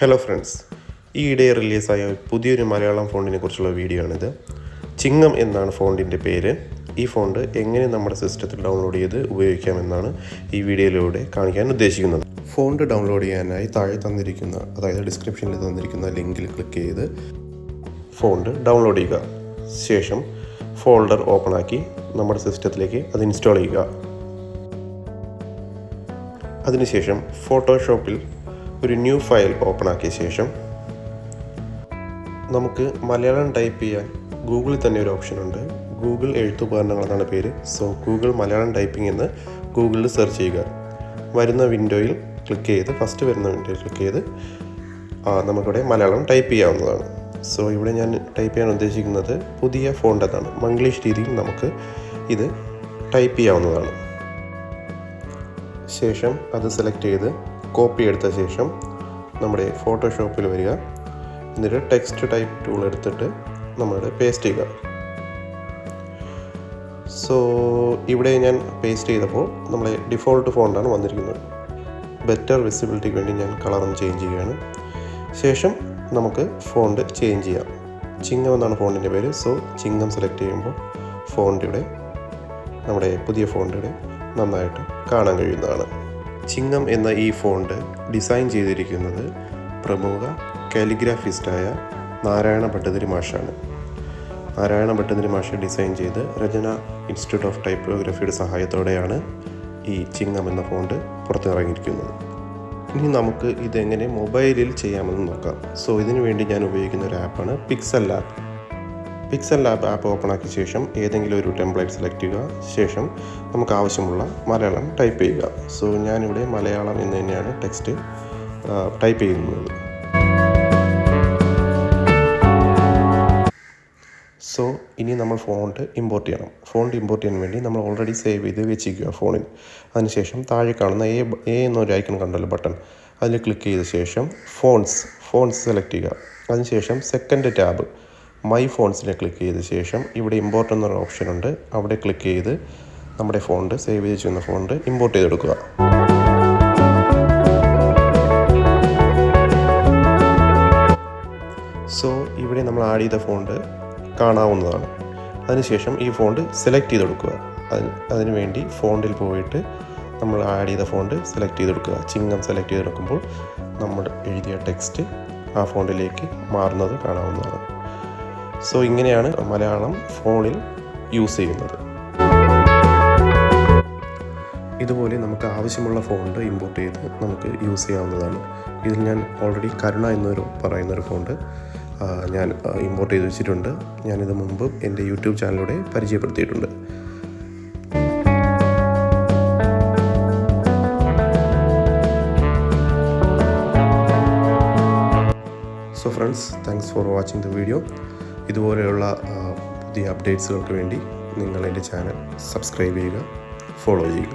Hello friends ഈ ഇടെ റിലീസായ പുതിയൊരു മലയാളം ഫോണിനെ കുറിച്ചുള്ള വീഡിയോ ആണിത്. ചിങ്ങം എന്നാണ് ഫോണിന്റെ പേര്. ഈ ഫോണ്ട് എങ്ങനെ നമ്മുടെ സിസ്റ്റത്തിൽ ഡൗൺലോഡ് ചെയ്ത് ഉപയോഗിക്കാമെന്നാണ് ഈ വീഡിയോയിലൂടെ കാണിക്കാൻ ഉദ്ദേശിക്കുന്നത്. ഫോണ്ട് ഡൗൺലോഡ് ചെയ്യാനായി താഴെ തന്നിരിക്കുന്ന അതായത് ഡിസ്ക്രിപ്ഷനിൽ തന്നിരിക്കുന്ന ലിങ്കിൽ ക്ലിക്ക് ചെയ്ത് ഫോണ്ട് ഡൗൺലോഡ് ചെയ്യുക. ശേഷം ഫോൾഡർ ഓപ്പൺ ആക്കി നമ്മുടെ സിസ്റ്റത്തിലേക്ക് അത് ഇൻസ്റ്റാൾ ചെയ്യുക. അതിനുശേഷം ഫോട്ടോഷോപ്പിൽ ഒരു ന്യൂ ഫയൽ ഓപ്പൺ ആക്കിയ ശേഷം നമുക്ക് മലയാളം ടൈപ്പ് ചെയ്യാൻ ഗൂഗിളിൽ തന്നെ ഒരു ഓപ്ഷൻ ഉണ്ട്. ഗൂഗിൾ എഴുത്തുപകരണങ്ങൾ എന്നാണ് പേര്. സോ ഗൂഗിൾ മലയാളം ടൈപ്പിംഗ് എന്ന് ഗൂഗിളിൽ സെർച്ച് ചെയ്യുക. വരുന്ന വിൻഡോയിൽ ക്ലിക്ക് ചെയ്ത് ഫസ്റ്റ് വരുന്ന വിൻഡോയിൽ ക്ലിക്ക് ചെയ്ത് നമുക്കിവിടെ മലയാളം ടൈപ്പ് ചെയ്യാവുന്നതാണ്. സോ ഇവിടെ ഞാൻ ടൈപ്പ് ചെയ്യാൻ ഉദ്ദേശിക്കുന്നത് പുതിയ ഫോണ്ട് എന്നാണ്. മംഗ്ലീഷ് രീതിയിൽ നമുക്ക് ഇത് ടൈപ്പ് ചെയ്യാവുന്നതാണ്. ശേഷം അത് സെലക്ട് ചെയ്ത് കോപ്പി എടുത്ത ശേഷം നമ്മുടെ ഫോട്ടോഷോപ്പിൽ വരിക. എന്നിട്ട് ടെക്സ്റ്റ് ടൈപ്പ് ടൂൾ എടുത്തിട്ട് നമ്മുടെ പേസ്റ്റ് ചെയ്യുക. സോ ഇവിടെ ഞാൻ പേസ്റ്റ് ചെയ്തപ്പോൾ നമ്മളെ ഡിഫോൾട്ട് ഫോണ്ടാണ് വന്നിരിക്കുന്നത്. ബെറ്റർ വിസിബിലിറ്റിക്ക് വേണ്ടി ഞാൻ കളറും ചേഞ്ച് ചെയ്യുകയാണ്. ശേഷം നമുക്ക് ഫോണ്ട് ചേഞ്ച് ചെയ്യാം. ചിങ്ങം എന്നാണ് ഫോണ്ടിന്റെ പേര്. സോ ചിങ്ങം സെലക്ട് ചെയ്യുമ്പോൾ ഫോണിന്റെ നമ്മുടെ പുതിയ ഫോണിന്റെ നന്നായിട്ട് കാണാൻ കഴിയുന്നതാണ്. ചിങ്ങം എന്ന ഈ ഫോണ്ട് ഡിസൈൻ ചെയ്തിരിക്കുന്നത് പ്രമുഖ കാലിഗ്രാഫിസ്റ്റായ നാരായണ ഭട്ടതിരി മാഷാണ്. നാരായണ ഭട്ടതിരി മാഷ് ഡിസൈൻ ചെയ്ത് രചന ഇൻസ്റ്റിറ്റ്യൂട്ട് ഓഫ് ടൈപ്പോഗ്രഫിയുടെ സഹായത്തോടെയാണ് ഈ ചിങ്ങം എന്ന ഫോണ്ട് പുറത്തിറങ്ങിയിരിക്കുന്നത്. ഇനി നമുക്ക് ഇതെങ്ങനെ മൊബൈലിൽ ചെയ്യാമെന്ന് നോക്കാം. സോ ഇതിനു വേണ്ടി ഞാൻ ഉപയോഗിക്കുന്ന ഒരു ആപ്പാണ് pixel lab pixel lab app open ആക്കിയ ശേഷം ഏതെങ്കിലും ഒരു ടെംപ്ലേറ്റ് സെലക്ട് ചെയ്യുക. ശേഷം നമുക്ക് ആവശ്യമുള്ള മലയാളം ടൈപ്പ് ചെയ്യുക. സോ ഞാനിവിടെ മലയാളം എന്ന് തന്നെയാണ് ടെക്സ്റ്റ് ടൈപ്പ് ചെയ്യുന്നത്. സോ ഇനി നമ്മൾ ഫോണ്ട് ഇമ്പോർട്ട് ചെയ്യണം. ഫോണ്ട് ഇമ്പോർട്ട് ചെയ്യാൻ വേണ്ടി നമ്മൾ ഓൾറെഡി സേവ് ചെയ്ത് വെച്ചിരിക്കുക ഫോണിൽ. അതിനുശേഷം താഴെ കാണുന്ന എ എ എന്നൊരു ഐക്കൺ കണ്ടല്ലോ ബട്ടൺ അതിൽ ക്ലിക്ക് ചെയ്ത ശേഷം ഫോൺസ് ഫോൺസ് സെലക്ട് ചെയ്യുക. അതിനുശേഷം സെക്കൻഡ് ടാബ് മൈ ഫോൺസിനെ ക്ലിക്ക് ചെയ്ത ശേഷം ഇവിടെ ഇമ്പോർട്ട് എന്നൊരു ഓപ്ഷൻ ഉണ്ട്. അവിടെ ക്ലിക്ക് ചെയ്ത് നമ്മുടെ ഫോണ്ട് സേവ് ചെയ്ത് വെച്ചിരുന്ന ഫോണ്ട് ഇമ്പോർട്ട് ചെയ്തെടുക്കുക. സോ ഇവിടെ നമ്മൾ ആഡ് ചെയ്ത ഫോണ്ട് കാണാവുന്നതാണ്. അതിനുശേഷം ഈ ഫോണ്ട് സെലക്ട് ചെയ്തെടുക്കുക. അതിന് അതിനു വേണ്ടി ഫോണ്ടിൽ പോയിട്ട് നമ്മൾ ആഡ് ചെയ്ത ഫോണ്ട് സെലക്ട് ചെയ്തെടുക്കുക. ചിങ്ങം സെലക്ട് ചെയ്തെടുക്കുമ്പോൾ നമ്മൾ എഴുതിയ ടെക്സ്റ്റ് ആ ഫോണ്ടിലേക്ക് മാറുന്നത് കാണാവുന്നതാണ്. സോ ഇങ്ങനെയാണ് മലയാളം ഫോണിൽ യൂസ് ചെയ്യുന്നത്. ഇതുപോലെ നമുക്ക് ആവശ്യമുള്ള ഫോണ്ട് ഇമ്പോർട്ട് ചെയ്ത് നമുക്ക് യൂസ് ചെയ്യാവുന്നതാണ്. ഇതിൽ ഞാൻ ഓൾറെഡി കരുണ എന്നൊരു പറയുന്നൊരു ഫോണ്ട് ഞാൻ ഇമ്പോർട്ട് ചെയ്ത് വെച്ചിട്ടുണ്ട്. ഞാനിത് മുമ്പ് എന്റെ യൂട്യൂബ് ചാനലിലൂടെ പരിചയപ്പെടുത്തിയിട്ടുണ്ട്. So friends thanks for watching the video ഇതുപോലെയുള്ള പുതിയ അപ്ഡേറ്റ്സുകൾക്ക് വേണ്ടി നിങ്ങൾ എന്റെ ചാനൽ സബ്സ്ക്രൈബ് ചെയ്യുക ഫോളോ ചെയ്യുക.